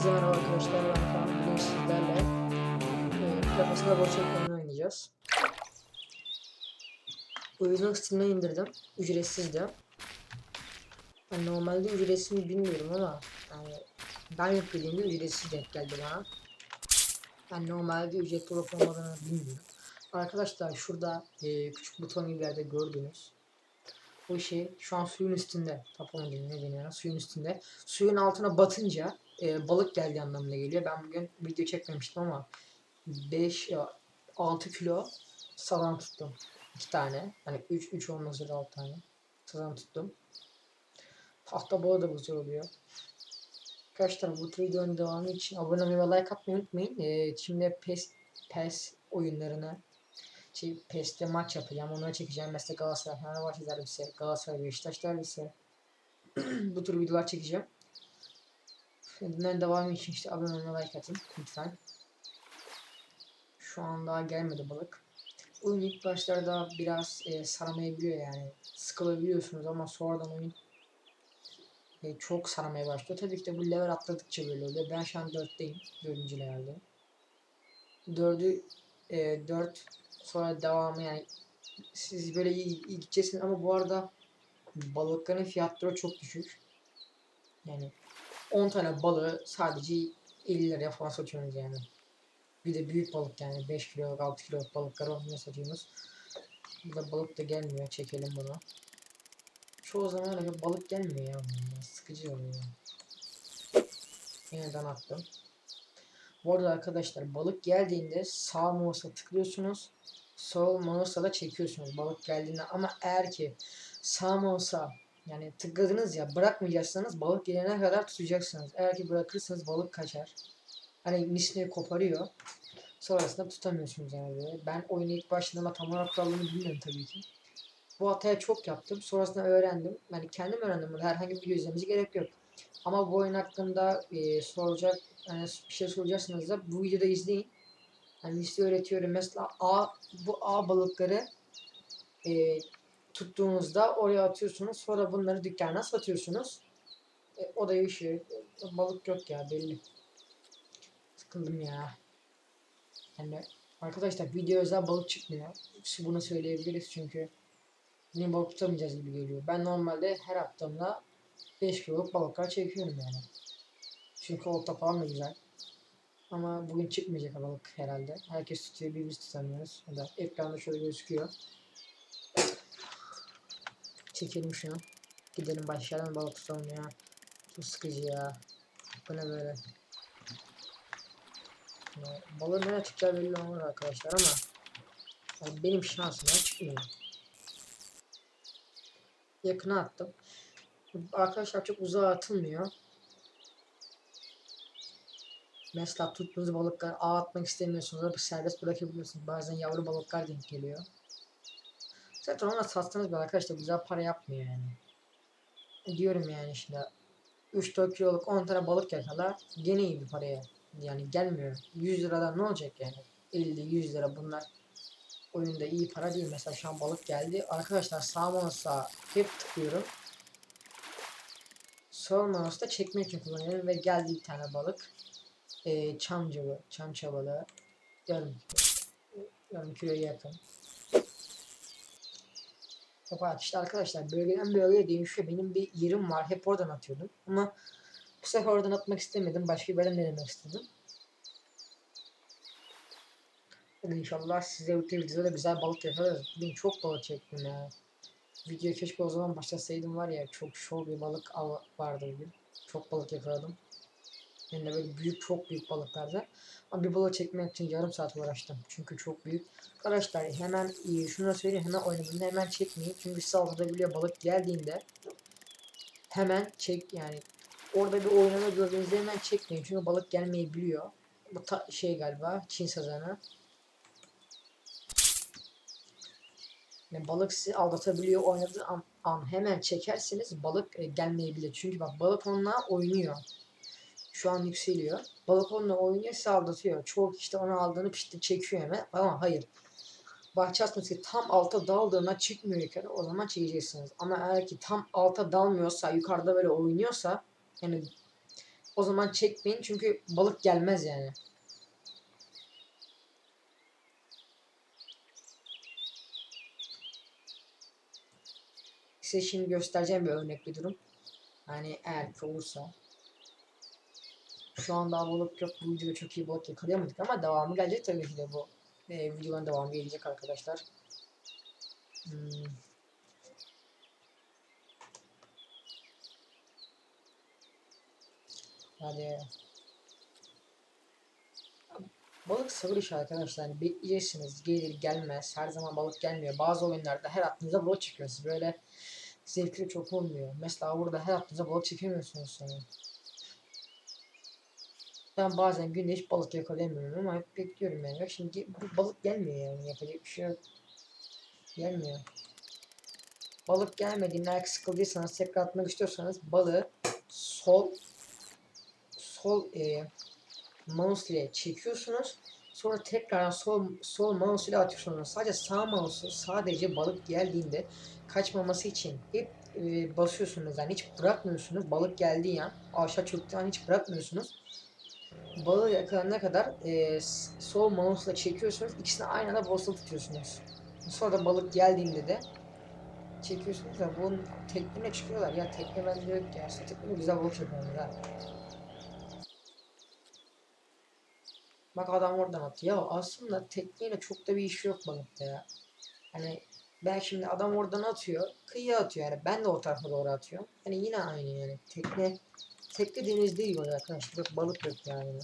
Hepinize merhaba arkadaşlar. Ben Kaan. Bugün sizlerle e, profesyonel borç ekranını oynayacağız. Oyunu Steam'e indirdim. Ücretsizdi. Yani normalde ücretsiz mi bilmiyorum ama yani ben yüklediğimde ücretsiz denk geldi bana. Ben normalde ücretli olup olmadığını bilmiyorum. Arkadaşlar şurada e, küçük buton gibi yerde gördüğünüz bu şey şu an suyun üstünde. Tapon ne deniyor? Suyun üstünde. Suyun altına batınca e, balık geldiği anlamına geliyor. Ben bugün video çekmemiştim ama 5 6 kilo salam tuttum. 2 tane. Hani 3 3 olması üzere 6 tane. Salam tuttum. Tahta balığı da güzel oluyor. Arkadaşlar bu tür videonun devamı için abone olmayı ve like atmayı unutmayın. Ee, şimdi PES, PES oyunlarını şey, PES'te maç yapacağım. Onları çekeceğim. Mesela Galatasaray, Fenerbahçe derbisi, Galatasaray, Beşiktaş derbisi. bu tür videolar çekeceğim. Bunların devamı için işte abone olmayı like atın lütfen. Şu an daha gelmedi balık. Oyun ilk başlarda biraz e, saramayabiliyor yani. Sıkılabiliyorsunuz ama sonradan oyun e, çok saramaya başlıyor. Tabii ki de bu level atladıkça böyle oluyor. Ben şu an 4'teyim. 4. levelde. 4'ü e, 4 sonra devamı yani siz böyle iyi, iyi gideceksiniz ama bu arada balıkların fiyatları çok düşük. Yani 10 tane balığı sadece 50 liraya falan satıyorsunuz yani. Bir de büyük balık yani 5 kilo 6 kilo balıkları onunla satıyorsunuz. Burada balık da gelmiyor. Çekelim bunu. Çoğu zaman öyle balık gelmiyor ya. Sıkıcı oluyor. Yeniden attım. Bu arada arkadaşlar balık geldiğinde sağ mouse'a tıklıyorsunuz. Sol mouse'a da çekiyorsunuz balık geldiğinde ama eğer ki sağ mouse'a yani tıkladınız ya bırakmayacaksınız balık gelene kadar tutacaksınız. Eğer ki bırakırsanız balık kaçar. Hani misliği koparıyor. Sonrasında tutamıyorsunuz yani böyle. Ben oyunu ilk başladığımda tam olarak kurallarını bilmiyorum tabii ki. Bu hatayı çok yaptım. Sonrasında öğrendim. Yani kendim öğrendim. Burada herhangi bir video izlememize gerek yok. Ama bu oyun hakkında e, soracak yani bir şey soracaksınız da bu videoda izleyin. Hani size öğretiyorum. Mesela A, bu A balıkları e, tuttuğunuzda oraya atıyorsunuz. Sonra bunları dükkana satıyorsunuz. E, o da işi. Balık yok ya belli. Sıkıldım ya. Yani arkadaşlar video özel balık çıkmıyor. Bunu söyleyebiliriz çünkü yine balık tutamayacağız gibi geliyor. Ben normalde her haftamda 5 kiloluk balıklar çekiyorum yani. Çünkü olta falan da güzel. Ama bugün çıkmayacak balık herhalde. Herkes tutuyor, bir biz tutamıyoruz. O da ekranda şöyle gözüküyor. Çekelim şunu. Gidelim başlayalım balık tutalım ya. Çok sıkıcı ya. Bu ne böyle? Balığın nereye çıkacağı belli olmadı arkadaşlar ama yani benim şansıma çıkmıyor. Yakına attım. Arkadaşlar çok uzağa atılmıyor. Mesela tuttuğunuz balıklar ağ atmak istemiyorsunuz serbest bırakabiliyorsunuz. Bazen yavru balıklar denk geliyor. Zaten ona satsanız bile arkadaşlar güzel para yapmıyor yani. Diyorum yani işte 3-4 kiloluk 10 tane balık yakala gene iyi bir paraya. Yani gelmiyor. 100 liradan ne olacak yani? 50-100 lira bunlar oyunda iyi para değil. Mesela şu an balık geldi. Arkadaşlar sağ mouse'a hep tıklıyorum. Sol mouse'da çekmek için kullanıyorum ve geldi bir tane balık. Ee, çam cıvı, çam çabalı. Yarım kilo. Yarım kiloya yakın. Kapat işte arkadaşlar bölgeden bölgeye değişiyor. Benim bir yerim var. Hep oradan atıyordum. Ama bu sefer oradan atmak istemedim. Başka bir yerden denemek istedim. Hadi inşallah size bu videoda güzel balık yaparız. Bugün çok balık çektim ya. Video keşke o zaman başlasaydım var ya çok şov bir balık vardı bugün. Çok balık yakaladım. Yani de böyle büyük çok büyük balıklarda. Ama bir balık çekmek için yarım saat uğraştım. Çünkü çok büyük. Arkadaşlar hemen e, şunu da söyleyeyim hemen oynadığında hemen çekmeyin. Çünkü size aldatabiliyor balık geldiğinde hemen çek yani orada bir oynama gördüğünüzde hemen çekmeyin. Çünkü balık gelmeyebiliyor. Bu ta- şey galiba Çin sazanı. Yani balık sizi aldatabiliyor oynadığı an, an hemen çekerseniz balık e, gelmeyebilir. Çünkü bak balık onunla oynuyor. Şu an yükseliyor. Balık onunla oynuyor sizi aldatıyor. Çoğu kişi de onu aldığını işte çekiyor hemen. Ama hayır. Bahçe ki tam alta daldığında çıkmıyor yukarı o zaman çekeceksiniz. Ama eğer ki tam alta dalmıyorsa yukarıda böyle oynuyorsa yani O zaman çekmeyin çünkü balık gelmez yani. Size şimdi göstereceğim bir örnek bir durum. Yani eğer ki olursa. Şu an daha balık yok. Bu videoda çok iyi balık yakalayamadık ama devamı gelecek tabii ki de bu. E, videonun devamı gelecek arkadaşlar. Hmm. Hadi. Balık sabır işi arkadaşlar. Yani bekleyeceksiniz. Gelir gelmez. Her zaman balık gelmiyor. Bazı oyunlarda her attığınızda balık çıkıyorsunuz. Böyle zevkli çok olmuyor. Mesela burada her attığınızda balık çekemiyorsunuz sonra. Ben bazen günde hiç balık yakalayamıyorum ama hep bekliyorum yani. Bak şimdi bu balık gelmiyor yani. Yapacak bir şey yok. Gelmiyor. Balık gelmediğinde eğer sıkıldıysanız tekrar atmak istiyorsanız balığı sol sol e, mouse ile çekiyorsunuz. Sonra tekrar sol sol mouse ile atıyorsunuz. Sadece sağ mouse'u sadece balık geldiğinde kaçmaması için hep e, basıyorsunuz. Yani hiç bırakmıyorsunuz. Balık geldiği an aşağı çöktüğü an hiç bırakmıyorsunuz. Balığı yakalanana kadar e, sol mouse ile çekiyorsunuz. İkisini aynı anda basılı tutuyorsunuz. Sonra da balık geldiğinde de çekiyorsunuz da bunun tekniğine çıkıyorlar. Ya tekne bende yok ya. Tekne güzel balık çekiyorlar ha. Bak adam oradan atıyor. Ya aslında tekneyle çok da bir işi yok balıkta ya. Hani ben şimdi adam oradan atıyor. Kıyıya atıyor yani. Ben de o tarafa doğru atıyorum. Hani yine aynı yani. Tekne tekne deniz değil böyle arkadaşlar. Yok balık yok yani.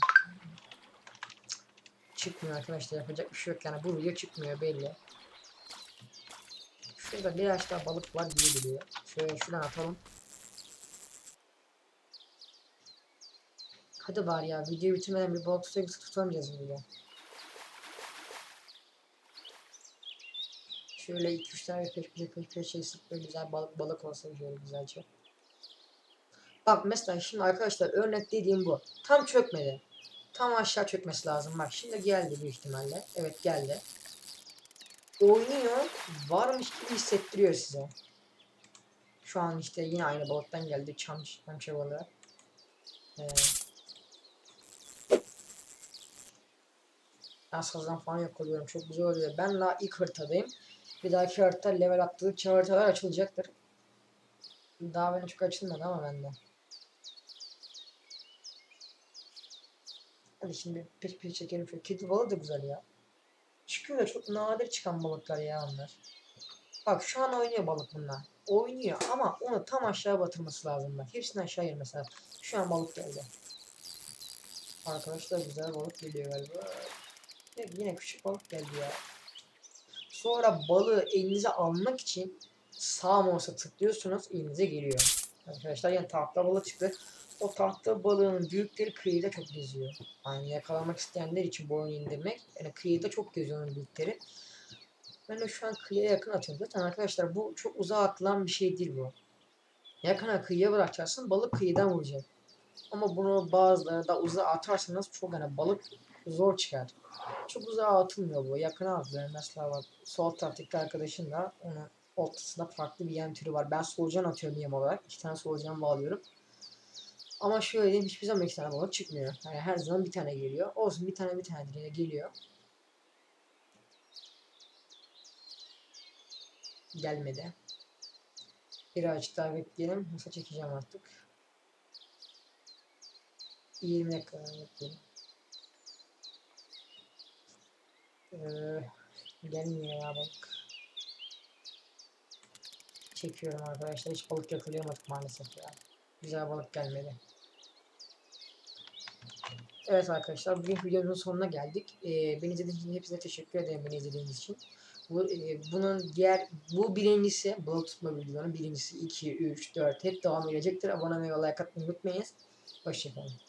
Çıkmıyor arkadaşlar. Yapacak bir şey yok yani. Bu video çıkmıyor belli. Şurada biraz daha balık var gibi duruyor. Şöyle şuradan atalım. Hadi bari ya videoyu bitirmeden bir balık tutayım tutamayacağız burada. Şöyle 2-3 tane peş peşe peş peşe çekip böyle güzel balık balık olsa şöyle güzelce. Bak mesela şimdi arkadaşlar örnek dediğim bu. Tam çökmedi. Tam aşağı çökmesi lazım. Bak şimdi geldi büyük ihtimalle. Evet geldi. Oynuyor. Varmış gibi hissettiriyor size. Şu an işte yine aynı balıktan geldi. Çam, çamça balığı. Ee, Asazdan falan yakalıyorum. Çok güzel oluyor. Ben daha ilk haritadayım. Bir dahaki harita level atladıkça haritalar açılacaktır. Daha benim çok açılmadı ama bende. Hadi şimdi peş peşe çekelim şöyle. Kedi balığı da güzel ya. Çıkıyor da çok nadir çıkan balıklar ya onlar. Bak şu an oynuyor balık bunlar. Oynuyor ama onu tam aşağı batırması lazım bak. Hepsini aşağı yer mesela. Şu an balık geldi. Arkadaşlar güzel balık geliyor galiba. Yine küçük balık geldi ya. Sonra balığı elinize almak için sağ mouse'a tıklıyorsunuz elinize geliyor. Arkadaşlar yani tahta balık çıktı. O tahta balığın büyükleri kıyıda çok geziyor. Yani yakalamak isteyenler için bu oyunu indirmek. Yani kıyıda çok geziyor onun büyükleri. Ben de şu an kıyıya yakın atıyorum. Zaten arkadaşlar bu çok uzağa atılan bir şey değil bu. Yakına kıyıya bırakacaksın balık kıyıdan vuracak. Ama bunu bazıları da uzağa atarsanız çok yani balık zor çıkar. Çok uzağa atılmıyor bu. Yakına atılıyor. Mesela bak sol taraftaki arkadaşın da onun ortasında farklı bir yem türü var. Ben solucan atıyorum yem olarak. İki tane solucan bağlıyorum. Ama şöyle diyeyim hiçbir zaman iki tane balık çıkmıyor. Yani her zaman bir tane geliyor. Olsun bir tane bir tane yine geliyor. Gelmedi. Birazcık daha bekleyelim. Nasıl çekeceğim artık. 20 dakika bekleyelim. Ee, gelmiyor ya bak. Çekiyorum arkadaşlar. Hiç balık yakalayamadık maalesef ya. Güzel balık gelmedi. Evet arkadaşlar bugün videonun sonuna geldik. Ee, beni izlediğiniz için hepinize teşekkür ederim beni izlediğiniz için. Bu, e, bunun diğer bu birincisi balık tutma videolarının birincisi 2, 3, 4 hep devam edecektir. Abone olmayı ve like atmayı unutmayınız. Hoşçakalın.